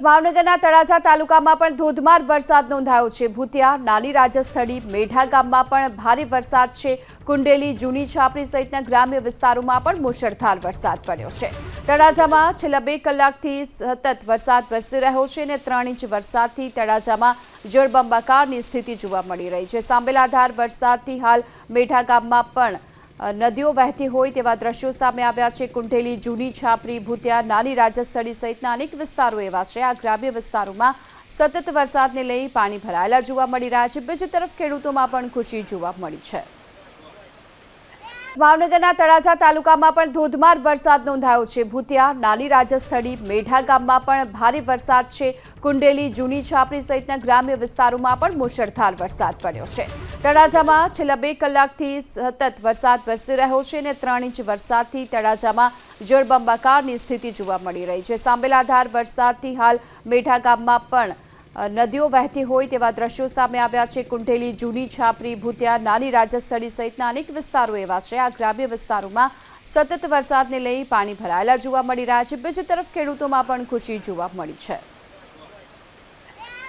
ભાવનગરના તળાજા તાલુકામાં પણ ધોધમાર વરસાદ નોંધાયો છે. ભૂતિયા, નાની રાજસ્થળી, મેઢા ગામમાં પણ ભારે વરસાદ છે. કુંડેલી, જૂની છાપરી સહિતના ગ્રામ્ય વિસ્તારોમાં પણ મુશળધાર વરસાદ પડ્યો છે. તળાજામાં છેલ્લા બે કલાકથી સતત વરસાદ વરસી રહ્યો છે અને ત્રણ ઇંચ વરસાદથી તળાજામાં જળબંબાકારની સ્થિતિ જોવા મળી રહી છે. સાંબેલાધાર વરસાદથી હાલ મેઢા ગામમાં પણ નદીઓ વહેતી હોય તેવા દ્રશ્યો સામે આવ્યા છે. કુંઠેલી જૂની છાપરી, ભૂતિયા, નાની રાજસ્થળી સહિતના અનેક વિસ્તારો એવા છે. આ ગ્રામ્ય વિસ્તારોમાં સતત વરસાદને લઈ પાણી ભરાયેલા જોવા મળી રહ્યા છે. બીજી તરફ ખેડૂતોમાં પણ ખુશી જોવા મળી છે. ભાવનગરના તળાજા તાલુકામાં પણ ધોધમાર વરસાદ નોંધાયો છે. ભૂતિયા નાની રાજસ્થળી, મેઢા ગામમાં પણ ભારે વરસાદ છે. કુંડેલી, જૂની છાપરી સહિતના ગ્રામ્ય વિસ્તારોમાં પણ મુશળધાર વરસાદ પડ્યો છે. તળાજામાં છેલ્લા બે કલાકથી સતત વરસાદ વરસી રહ્યો છે અને ત્રણ ઇંચ વરસાદથી તળાજામાં જળબંબાકારની સ્થિતિ જોવા મળી રહી છે. સાંબેલાધાર વરસાદથી હાલ મેઢા ગામમાં પણ નદીઓ વહેતી હોય તેવા દ્રશ્યો સામે આવ્યા છે. કુંઠેલી જૂની છાપરી, ભૂતિયા, નાની રાજસ્થળી સહિતના અનેક વિસ્તારો એવા છે. આ ગ્રામ્ય વિસ્તારોમાં સતત વરસાદને લઈ પાણી ભરાયેલા જોવા મળી રહ્યા છે. બીજી તરફ ખેડૂતોમાં પણ ખુશી જોવા મળી છે.